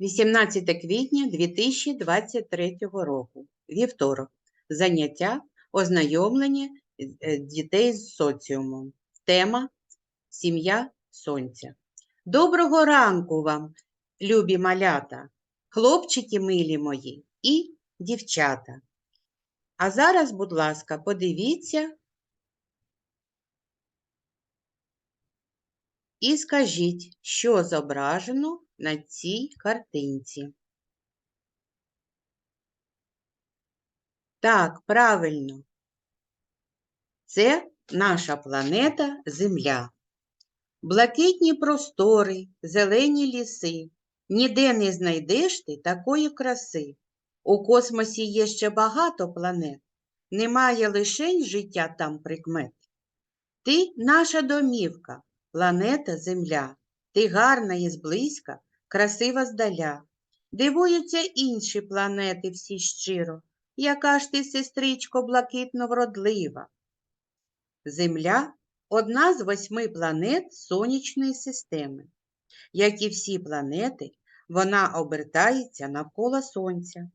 18 квітня 2023 року. Вівторок. Заняття ознайомлення е, дітей з соціумом. Тема Сім'я Сонця. Доброго ранку вам, любі малята, хлопчики милі мої і дівчата. А зараз, будь ласка, подивіться і скажіть, що зображено на цій картинці. Так, правильно. Це наша планета Земля. Блакитні простори, зелені ліси. Ніде не знайдеш ти такої краси. У космосі є ще багато планет. Немає лишень життя там прикмет. Ти наша домівка, планета Земля. Ти гарна і зблизька, красива здаля. Дивуються інші планети всі щиро. Яка ж ти, сестричко, блакитно вродлива. Земля одна з восьми планет Сонячної системи. Як і всі планети, вона обертається навколо Сонця,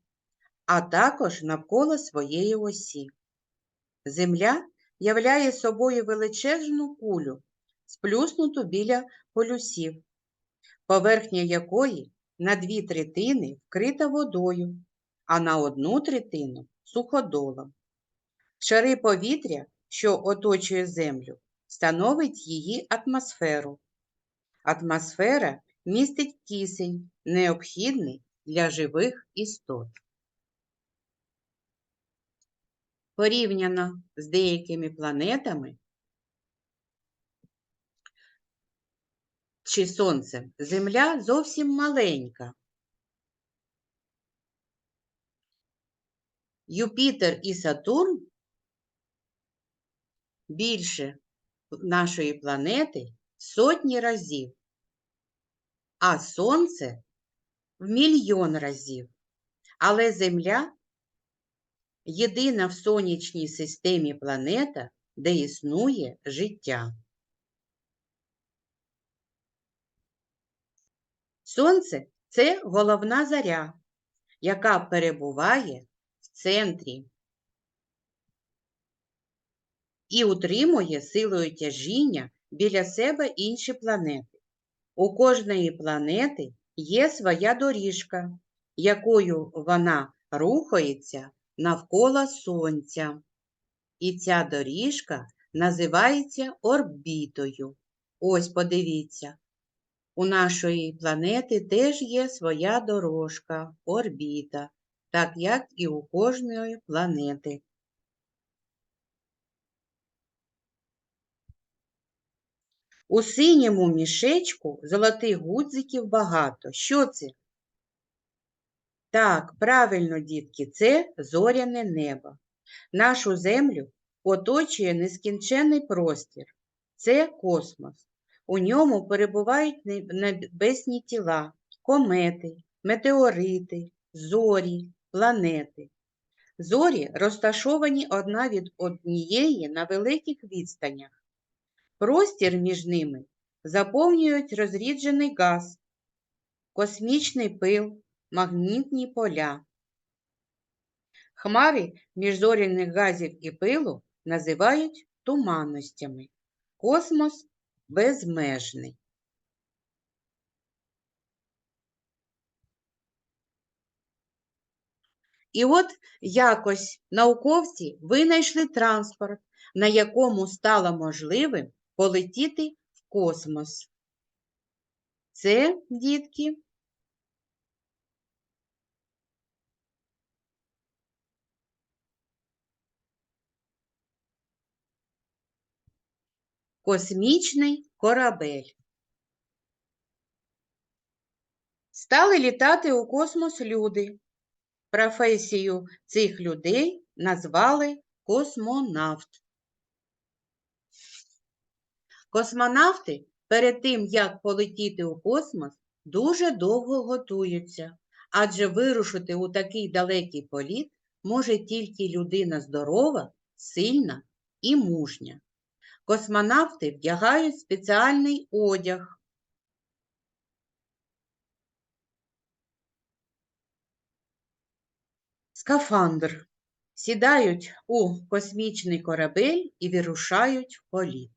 а також навколо своєї осі. Земля являє собою величезну кулю, сплюснуту біля полюсів, поверхня якої на дві третини вкрита водою, а на одну третину суходолом. Шари повітря, що оточує Землю, становить її атмосферу. Атмосфера містить кисень, необхідний для живих істот. Порівняно з деякими планетами чи Сонцем, Земля зовсім маленька. Юпітер і Сатурн більше нашої планети сотні разів, а Сонце в мільйон разів. Але Земля єдина в сонячній системі планета, де існує життя. Сонце це головна заря, яка перебуває в центрі і утримує силою тяжіння біля себе інші планети. У кожної планети є своя доріжка, якою вона рухається навколо Сонця. І ця доріжка називається орбітою. Ось подивіться, у нашої планети теж є своя дорожка, орбіта, так як і у кожної планети. У синьому мішечку золотих гудзиків багато. Що це? Так, правильно, дітки, це зоряне небо. Нашу землю оточує нескінчений простір. Це космос. У ньому перебувають небесні тіла, комети, метеорити, зорі, планети. Зорі розташовані одна від однієї на великих відстанях. Простір між ними заповнюють розріджений газ, космічний пил, магнітні поля. Хмари міжзоряних газів і пилу називають туманностями. Космос безмежний. І от якось науковці винайшли транспорт, на якому стало можливим полетіти в космос. Це, дітки, космічний корабель. Стали літати у космос люди. Професію цих людей назвали космонавт. Космонавти перед тим, як полетіти у космос, дуже довго готуються, адже вирушити у такий далекий політ може тільки людина здорова, сильна і мужня. Космонавти вдягають спеціальний одяг. скафандр, сідають у космічний корабель і вирушають в політ.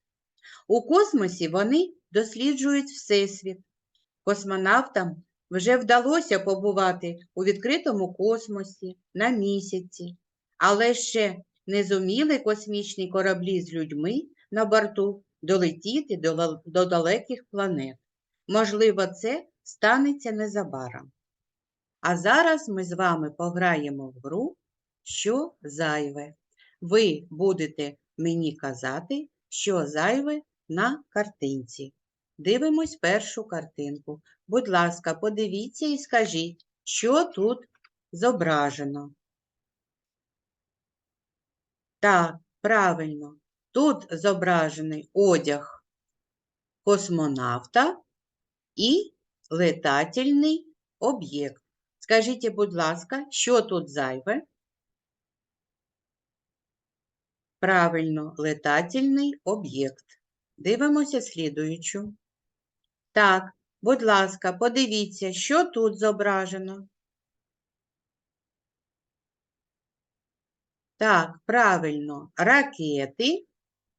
У космосі вони досліджують Всесвіт. Космонавтам вже вдалося побувати у відкритому космосі, на місяці, але ще не зуміли космічні кораблі з людьми на борту долетіти до, до далеких планет. Можливо, це станеться незабаром. А зараз ми з вами пограємо в гру, що зайве. Ви будете мені казати, що зайве на картинці. Дивимось першу картинку. Будь ласка, подивіться і скажіть, що тут зображено. Так, правильно. Тут зображений одяг космонавта і летательний об'єкт. Скажіть, будь ласка, що тут зайве? Правильно, летательний об'єкт. Дивимося слідуючу. Так, будь ласка, подивіться, що тут зображено. Так, правильно, ракети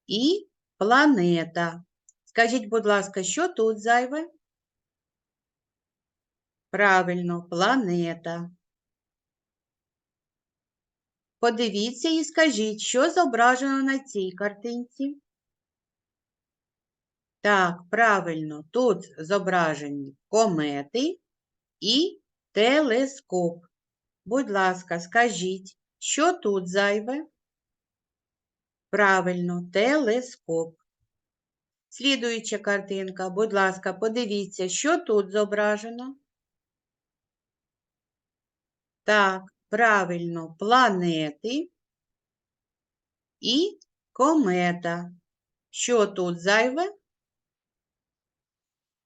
і планета. Скажіть, будь ласка, що тут зайве? Правильно, планета. Подивіться і скажіть, що зображено на цій картинці? Так, правильно, тут зображені комети і телескоп. Будь ласка, скажіть, що тут зайве? Правильно, телескоп. Слідуюча картинка, будь ласка, подивіться, що тут зображено? Так, правильно, планети і комета. Що тут зайве?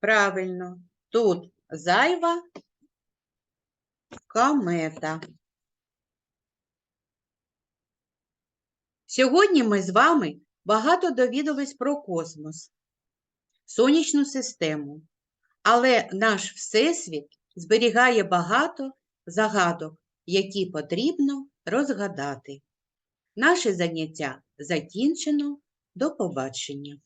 Правильно, тут зайва комета. Сьогодні ми з вами багато довідались про космос, сонячну систему, але наш Всесвіт зберігає багато загадок, які потрібно розгадати. Наше заняття закінчено. До побачення.